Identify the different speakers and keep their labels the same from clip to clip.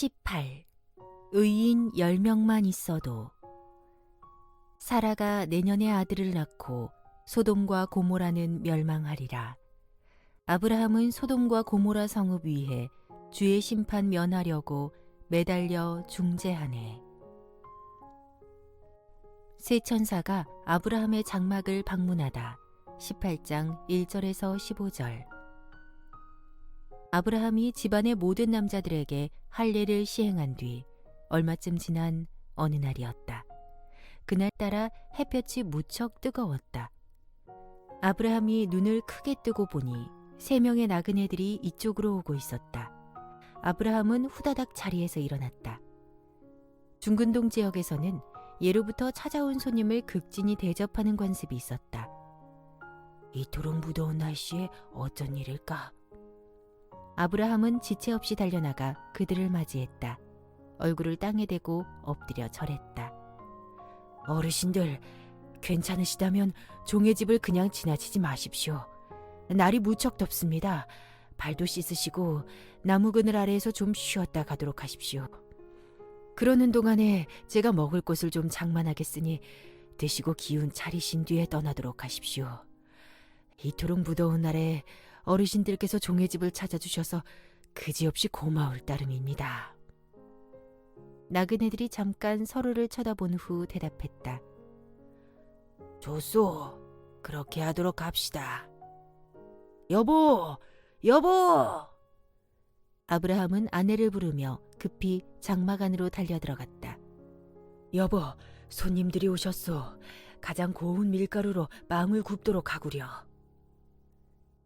Speaker 1: 18. 의인 10명만 있어도 사라가 내년에 아들을 낳고 소돔과 고모라는 멸망하리라. 아브라함은 소돔과 고모라 성읍 위에 주의 심판 면하려고 매달려 중재하네. 세 천사가 아브라함의 장막을 방문하다. 18장 1절에서 15절. 아브라함이 집안의 모든 남자들에게 할례를 시행한 뒤 얼마쯤 지난 어느 날이었다. 그날따라 햇볕이 무척 뜨거웠다. 아브라함이 눈을 크게 뜨고 보니 세 명의 나그네들이 이쪽으로 오고 있었다. 아브라함은 후다닥 자리에서 일어났다. 중근동 지역에서는 예로부터 찾아온 손님을 극진히 대접하는 관습이 있었다. 이토록 무더운 날씨에 어쩐 일일까? 아브라함은 지체 없이 달려나가 그들을 맞이했다. 얼굴을 땅에 대고 엎드려 절했다. 어르신들, 괜찮으시다면 종의 집을 그냥 지나치지 마십시오. 날이 무척 덥습니다. 발도 씻으시고 나무 그늘 아래에서 좀 쉬었다 가도록 하십시오. 그러는 동안에 제가 먹을 것을 좀 장만하겠으니 드시고 기운 차리신 뒤에 떠나도록 하십시오. 이토록 무더운 날에 어르신들께서 종의 집을 찾아주셔서 그지없이 고마울 따름입니다. 나그네들이 잠깐 서로를 쳐다본 후 대답했다. 좋소. 그렇게 하도록 합시다. 여보! 여보! 아브라함은 아내를 부르며 급히 장막 안으로 달려 들어갔다. 여보, 손님들이 오셨소. 가장 고운 밀가루로 빵을 굽도록 하구려.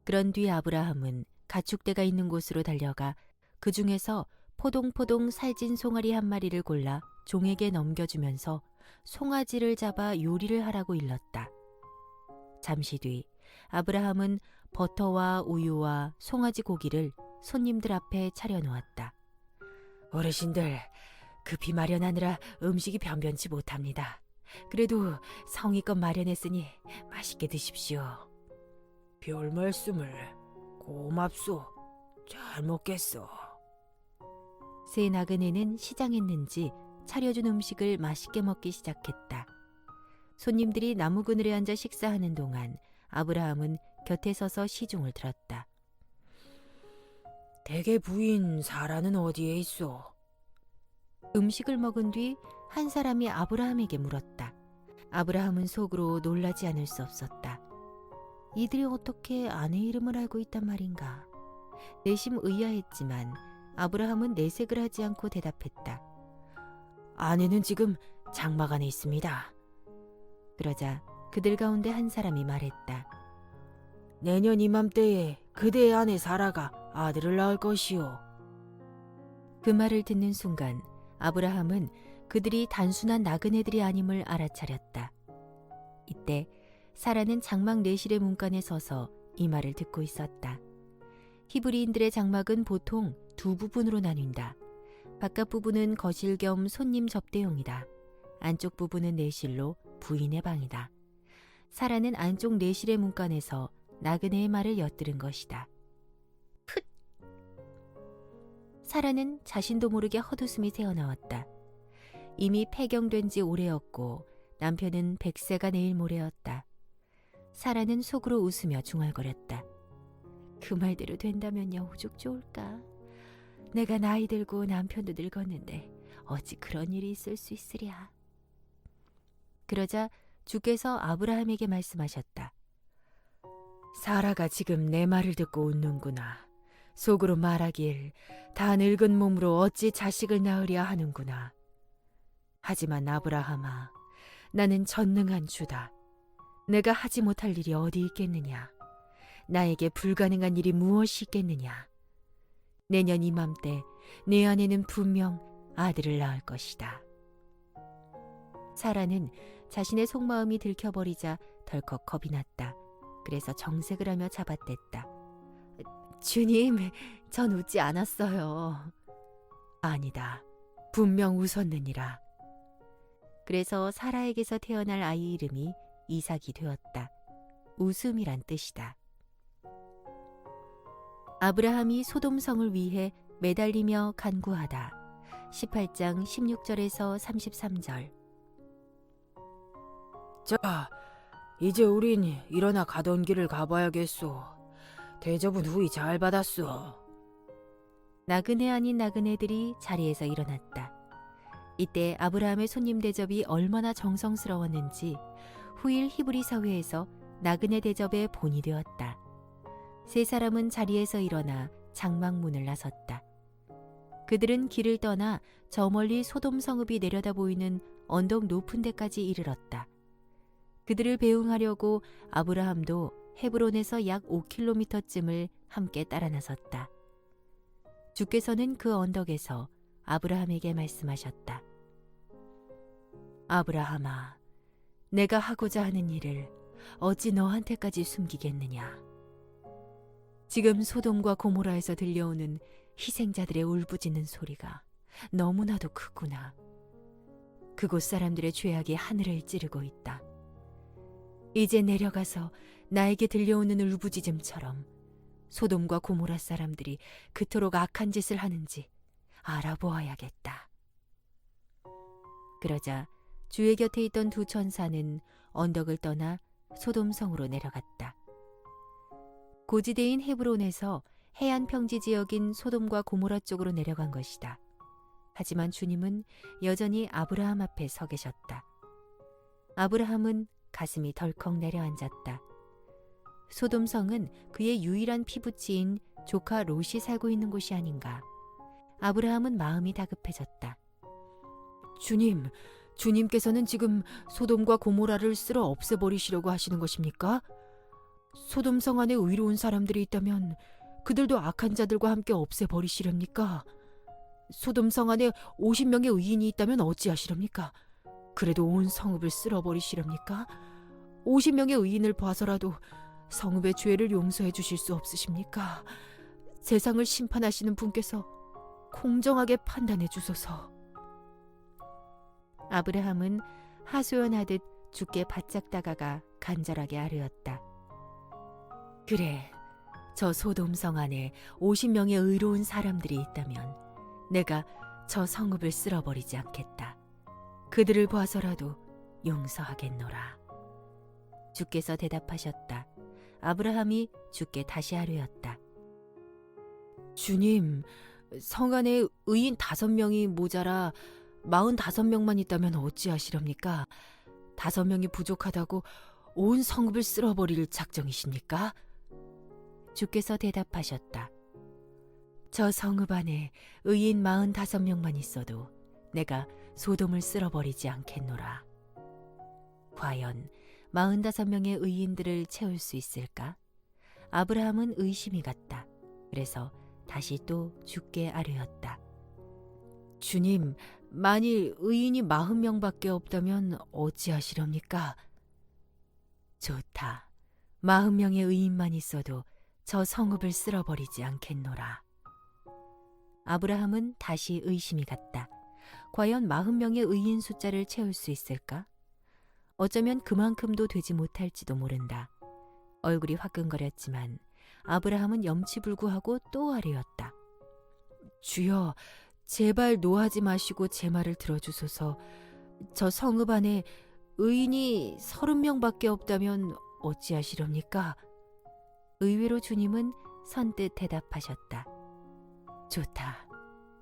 Speaker 1: 그런 뒤 아브라함은 가축대가 있는 곳으로 달려가 그 중에서 포동포동 살찐 송아리 한 마리를 골라 종에게 넘겨주면서 송아지를 잡아 요리를 하라고 일렀다. 잠시 뒤 아브라함은 버터와 우유와 송아지 고기를 손님들 앞에 차려놓았다. 어르신들, 급히 마련하느라 음식이 변변치 못합니다. 그래도 성의껏 마련했으니 맛있게 드십시오. 별 말씀을 고맙소. 잘 먹겠소. 새 나그네는 시장했는지 차려준 음식을 맛있게 먹기 시작했다. 손님들이 나무 그늘에 앉아 식사하는 동안 아브라함은 곁에 서서 시중을 들었다. 대개 부인 사라는 어디에 있어? 음식을 먹은 뒤 한 사람이 아브라함에게 물었다. 아브라함은 속으로 놀라지 않을 수 없었다. 이들이 어떻게 아내 이름을 알고 있단 말인가? 내심 의아했지만 아브라함은 내색을 하지 않고 대답했다. 아내는 지금 장막 안에 있습니다. 그러자 그들 가운데 한 사람이 말했다. 내년 이맘때에 그대의 아내 사라가 아들을 낳을 것이오. 그 말을 듣는 순간 아브라함은 그들이 단순한 나그네들이 아님을 알아차렸다. 이때 사라는 장막 내실의 문간에 서서 이 말을 듣고 있었다. 히브리인들의 장막은 보통 두 부분으로 나뉜다. 바깥 부분은 거실 겸 손님 접대용이다. 안쪽 부분은 내실로 부인의 방이다. 사라는 안쪽 내실의 문간에서 나그네의 말을 엿들은 것이다. 풋! 사라는 자신도 모르게 헛웃음이 새어나왔다. 이미 폐경된 지 오래였고 남편은 백세가 내일 모레였다. 사라는 속으로 웃으며 중얼거렸다. 그 말대로 된다면야 오죽 좋을까. 내가 나이 들고 남편도 늙었는데 어찌 그런 일이 있을 수 있으랴. 그러자 주께서 아브라함에게 말씀하셨다. 사라가 지금 내 말을 듣고 웃는구나. 속으로 말하길 다 늙은 몸으로 어찌 자식을 낳으랴 하는구나. 하지만 아브라함아, 나는 전능한 주다. 내가 하지 못할 일이 어디 있겠느냐? 나에게 불가능한 일이 무엇이 있겠느냐? 내년 이맘때 내 아내는 분명 아들을 낳을 것이다. 사라는 자신의 속마음이 들켜버리자 덜컥 겁이 났다. 그래서 정색을 하며 잡아댔다. 주님, 전 웃지 않았어요. 아니다. 분명 웃었느니라. 그래서 사라에게서 태어날 아이 이름이 이삭이 되었다. 웃음이란 뜻이다. 아브라함이 소돔성을 위해 매달리며 간구하다. 18장 16절에서 33절.
Speaker 2: 자, 이제 우린 일어나 가던 길을 가봐야겠소. 대접은 후이 잘 받았소.
Speaker 1: 나그네 아닌 나그네들이 자리에서 일어났다. 이때 아브라함의 손님 대접이 얼마나 정성스러웠는지 후일 히브리 사회에서 나그네 대접의 본이 되었다. 세 사람은 자리에서 일어나 장막문을 나섰다. 그들은 길을 떠나 저 멀리 소돔 성읍이 내려다 보이는 언덕 높은 데까지 이르렀다. 그들을 배웅하려고 아브라함도 헤브론에서 약 5km쯤을 함께 따라 나섰다. 주께서는 그 언덕에서 아브라함에게 말씀하셨다. 아브라함아, 내가 하고자 하는 일을 어찌 너한테까지 숨기겠느냐? 지금 소돔과 고모라에서 들려오는 희생자들의 울부짖는 소리가 너무나도 크구나. 그곳 사람들의 죄악이 하늘을 찌르고 있다. 이제 내려가서 나에게 들려오는 울부짖음처럼 소돔과 고모라 사람들이 그토록 악한 짓을 하는지 알아보아야겠다. 그러자 주의 곁에 있던 두 천사는 언덕을 떠나 소돔성으로 내려갔다. 고지대인 헤브론에서 해안 평지 지역인 소돔과 고모라 쪽으로 내려간 것이다. 하지만 주님은 여전히 아브라함 앞에 서 계셨다. 아브라함은 가슴이 덜컥 내려앉았다. 소돔성은 그의 유일한 피부치인 조카 롯이 살고 있는 곳이 아닌가. 아브라함은 마음이 다급해졌다.
Speaker 2: 주님, 주님께서는 지금 소돔과 고모라를 쓸어 없애버리시려고 하시는 것입니까? 소돔 성 안에 의로운 사람들이 있다면 그들도 악한 자들과 함께 없애버리시렵니까? 소돔 성 안에 50명의 의인이 있다면 어찌하시렵니까? 그래도 온 성읍을 쓸어버리시렵니까? 50명의 의인을 봐서라도 성읍의 죄를 용서해 주실 수 없으십니까? 세상을 심판하시는 분께서 공정하게 판단해 주소서.
Speaker 1: 아브라함은 하소연하듯 주께 바짝 다가가 간절하게 아뢰었다. 그래, 저 소돔성 안에 50명의 의로운 사람들이 있다면 내가 저 성읍을 쓸어버리지 않겠다. 그들을 봐서라도 용서하겠노라. 주께서 대답하셨다. 아브라함이 주께 다시 아뢰었다.
Speaker 2: 주님, 성 안에 의인 다섯 명이 모자라 마흔 다섯 명만 있다면 어찌하시렵니까? 다섯 명이 부족하다고 온 성읍을 쓸어버릴 작정이십니까?
Speaker 1: 주께서 대답하셨다. 저 성읍 안에 의인 마흔 다섯 명만 있어도 내가 소돔을 쓸어버리지 않겠노라. 과연 마흔 다섯 명의 의인들을 채울 수 있을까? 아브라함은 의심이 갔다. 그래서 다시 또 주께 아뢰었다.
Speaker 2: 주님, 만일 의인이 마흔 명밖에 없다면 어찌하시렵니까?
Speaker 1: 좋다. 마흔 명의 의인만 있어도 저 성읍을 쓸어버리지 않겠노라. 아브라함은 다시 의심이 갔다. 과연 마흔 명의 의인 숫자를 채울 수 있을까? 어쩌면 그만큼도 되지 못할지도 모른다. 얼굴이 화끈거렸지만 아브라함은 염치불구하고 또 아뢰었다.
Speaker 2: 주여, 제발 노하지 마시고 제 말을 들어주소서. 저 성읍 안에 의인이 서른 명밖에 없다면 어찌하시렵니까?
Speaker 1: 의외로 주님은 선뜻 대답하셨다. 좋다.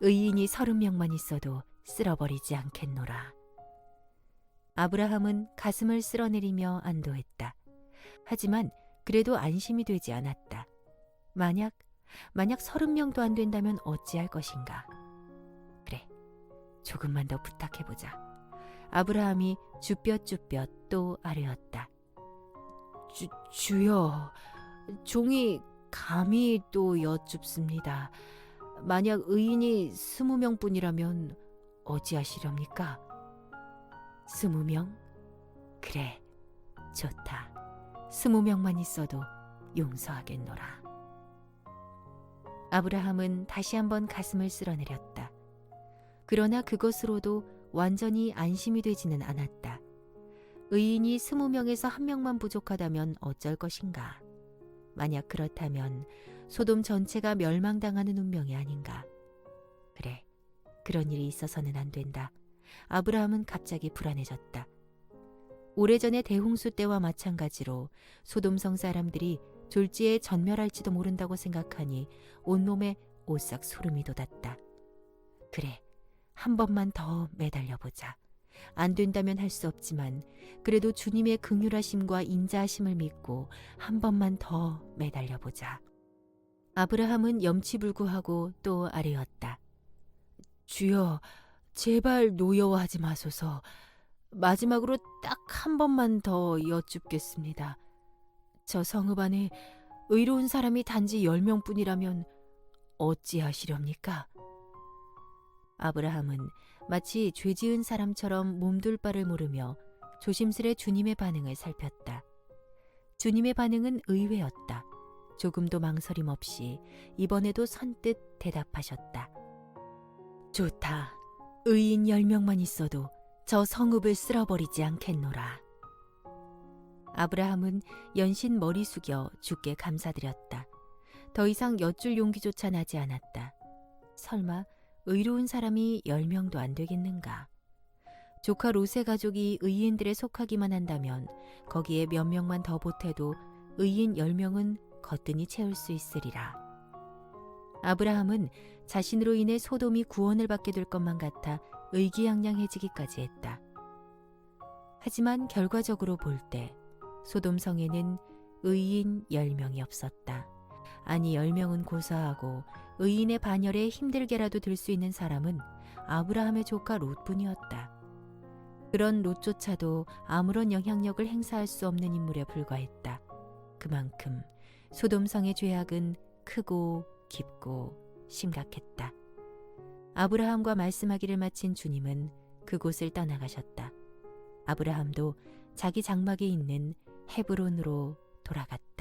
Speaker 1: 의인이 서른 명만 있어도 쓸어버리지 않겠노라. 아브라함은 가슴을 쓸어내리며 안도했다. 하지만 그래도 안심이 되지 않았다. 만약, 만약 서른 명도 안 된다면 어찌할 것인가? 조금만 더 부탁해보자. 아브라함이 주뼛주뼛 또 아뢰었다.
Speaker 2: 주, 주여, 종이 감히 또 여쭙습니다. 만약 의인이 스무 명뿐이라면 어찌하시렵니까?
Speaker 1: 스무 명? 그래, 좋다. 스무 명만 있어도 용서하겠노라. 아브라함은 다시 한번 가슴을 쓸어내렸다. 그러나 그것으로도 완전히 안심이 되지는 않았다. 의인이 스무 명에서 한 명만 부족하다면 어쩔 것인가? 만약 그렇다면 소돔 전체가 멸망당하는 운명이 아닌가? 그래, 그런 일이 있어서는 안 된다. 아브라함은 갑자기 불안해졌다. 오래전의 대홍수 때와 마찬가지로 소돔성 사람들이 졸지에 전멸할지도 모른다고 생각하니 온몸에 오싹 소름이 돋았다. 그래, 한 번만 더 매달려 보자. 안 된다면 할 수 없지만 그래도 주님의 긍휼하심과 인자하심을 믿고 한 번만 더 매달려 보자. 아브라함은 염치불구하고 또 아뢰었다.
Speaker 2: 주여, 제발 노여워하지 마소서. 마지막으로 딱 한 번만 더 여쭙겠습니다. 저 성읍 안에 의로운 사람이 단지 열 명뿐이라면 어찌하시렵니까?
Speaker 1: 아브라함은 마치 죄 지은 사람처럼 몸둘 바를 모르며 조심스레 주님의 반응을 살폈다. 주님의 반응은 의외였다. 조금도 망설임 없이 이번에도 선뜻 대답하셨다. 좋다. 의인 열 명만 있어도 저 성읍을 쓸어버리지 않겠노라. 아브라함은 연신 머리 숙여 주께 감사드렸다. 더 이상 여쭐 용기조차 나지 않았다. 설마 의로운 사람이 열 명도 안 되겠는가? 조카 롯의 가족이 의인들에 속하기만 한다면 거기에 몇 명만 더 보태도 의인 열 명은 거뜬히 채울 수 있으리라. 아브라함은 자신으로 인해 소돔이 구원을 받게 될 것만 같아 의기양양해지기까지 했다. 하지만 결과적으로 볼 때 소돔 성에는 의인 열 명이 없었다. 아니 열 명은 고사하고 의인의 반열에 힘들게라도 들 수 있는 사람은 아브라함의 조카 롯뿐이었다. 그런 롯조차도 아무런 영향력을 행사할 수 없는 인물에 불과했다. 그만큼 소돔성의 죄악은 크고 깊고 심각했다. 아브라함과 말씀하기를 마친 주님은 그곳을 떠나가셨다. 아브라함도 자기 장막에 있는 헤브론으로 돌아갔다.